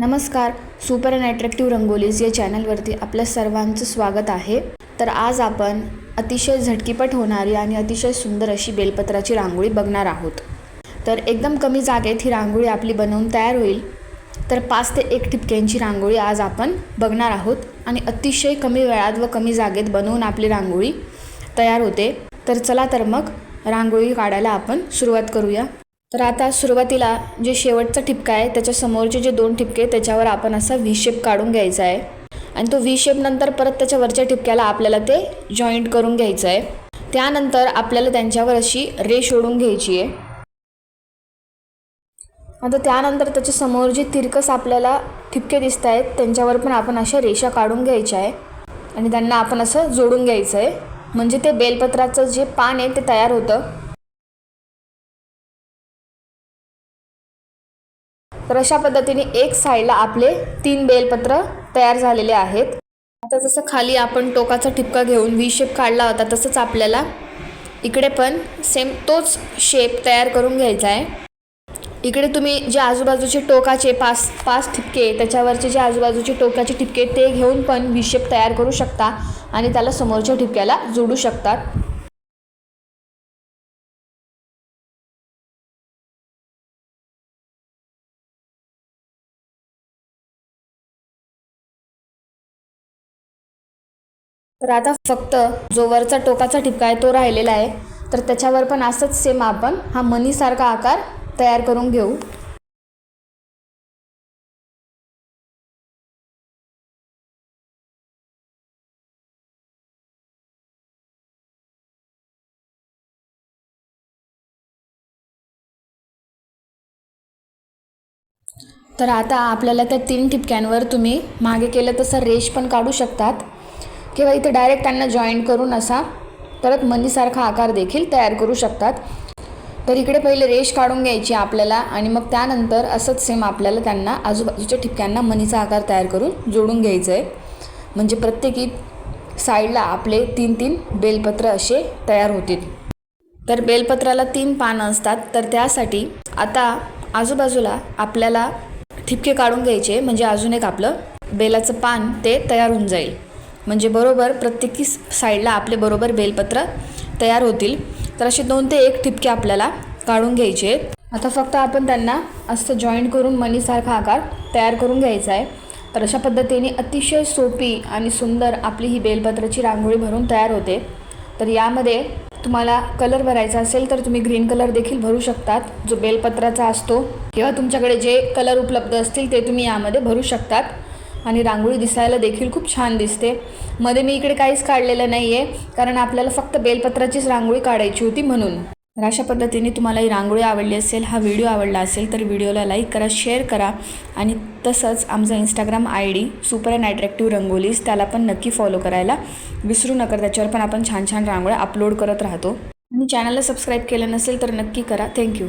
नमस्कार super and attractive rangolis या चॅनलवरती आपल्या सर्वांचं स्वागत आहे. तर आज आपण अतिशय झटकीपट होणारी आणि अतिशय सुंदर अशी बेलपत्राची रांगोळी बघणार आहोत. तर एकदम कमी जागेत ही रांगोळी आपली बनवून तयार होईल. तर पाच ते एक ठिपक्यांची रांगोळी आज आपण बघणार आहोत आणि अतिशय कमी वेळात व कमी जागेत बनवून आपली रांगोळी तयार होते. तर चला तर मग रांगोळी काढायला आपण सुरुवात करूया. तर आता सुरुवातीला जे शेवटचा ठिपका आहे त्याच्यासमोरचे जे दोन ठिपके त्याच्यावर आपण असा व्ही शेप काढून घ्यायचा आहे. आणि तो व्ही शेप नंतर परत त्याच्या वरच्या ठिपक्याला आपल्याला ते जॉईंट करून घ्यायचं आहे. त्यानंतर आपल्याला त्यांच्यावर अशी रेष ओढून घ्यायची आहे. आता त्यानंतर त्याच्यासमोर जे तिरकस आपल्याला ठिपके दिसत आहेत त्यांच्यावर पण आपण अशा रेषा काढून घ्यायच्या आहे. आणि त्यांना आपण असं जोडून घ्यायचं आहे. म्हणजे ते बेलपत्राचं जे पान आहे ते तयार होतं. तर अशा पद्धतीने एक साईडला आपले तीन बेलपत्र तयार झालेले आहेत. आता जसं खाली आपण टोकाचा ठिपका घेऊन व्ही शेप काढला होता तसंच आपल्याला इकडे पण सेम तोच शेप तयार करून घ्यायचा आहे. इकडे तुम्ही जे आजूबाजूचे टोकाचे पाच पाच ठिपके त्याच्यावरचे जे आजूबाजूचे टोकाचे ठिपके ते घेऊन पण व्ही शेप तयार करू शकता आणि त्याला समोरच्या ठिपक्याला जोडू शकतात. तर आता फक्त जो वरचा टोकाचा ठिपका आहे तो राहिलेला आहे. तर त्याच्यावर पण असंच सेम आपण हा मनीसारखा आकार तयार करून घेऊ. तर आता आपल्याला त्या तीन ठिपक्यांवर तुम्ही मागे केलं तसं रेष पण काढू शकतात. किंवा इथे डायरेक्ट त्यांना जॉईंट करून असा परत मनीसारखा आकार देखील तयार करू शकतात. तर इकडे पहिले रेष काढून घ्यायची आपल्याला आणि मग त्यानंतर असंच सेम आपल्याला त्यांना आजूबाजूच्या ठिपक्यांना मनीचा आकार तयार करून जोडून घ्यायचं आहे म्हणजे प्रत्येकी साईडला आपले तीन तीन बेलपत्र असे तयार होतील. तर बेलपत्राला तीन पानं असतात. तर त्यासाठी आता आजूबाजूला आपल्याला ठिपके काढून घ्यायचे. म्हणजे अजून एक आपलं बेलाचं पान ते तयार होऊन जाईल. म्हणजे बरोबर प्रत्येकी साईडला आपले बरोबर बेलपत्र तयार होतील. तर असे दोन ते एक ठिपके आपल्याला काढून घ्यायचे आहेत. आता फक्त आपण त्यांना असं जॉईंट करून मनीसारखा आकार तयार करून घ्यायचा आहे. तर अशा पद्धतीने अतिशय सोपी आणि सुंदर आपली ही बेलपत्राची रांगोळी भरून तयार होते. तर यामध्ये तुम्हाला कलर भरायचा असेल तर तुम्ही ग्रीन कलर देखील भरू शकतात. जो बेलपत्राचा असतो किंवा तुमच्याकडे जे कलर उपलब्ध असतील ते तुम्ही यामध्ये भरू शकतात. आणि रांगोळी दिसायला देखील खूप छान दिसते. मध्ये मी इकडे काहीच काढलेलं नाही आहे कारण आपल्याला फक्त बेलपत्राचीच रांगोळी काढायची होती म्हणून. तर अशा पद्धतीने तुम्हाला ही रांगोळी आवडली असेल हा व्हिडिओ आवडला असेल तर व्हिडिओला लाईक करा शेअर करा आणि तसंच आमचा Instagram I D super and attractive rangolis त्याला पण नक्की फॉलो करायला विसरू नका त्याच्यावर पण आपण छान छान रांगोळ्या अपलोड करत राहतो. आणि चॅनलला सबस्क्राईब केलं नसेल तर नक्की करा. थँक्यू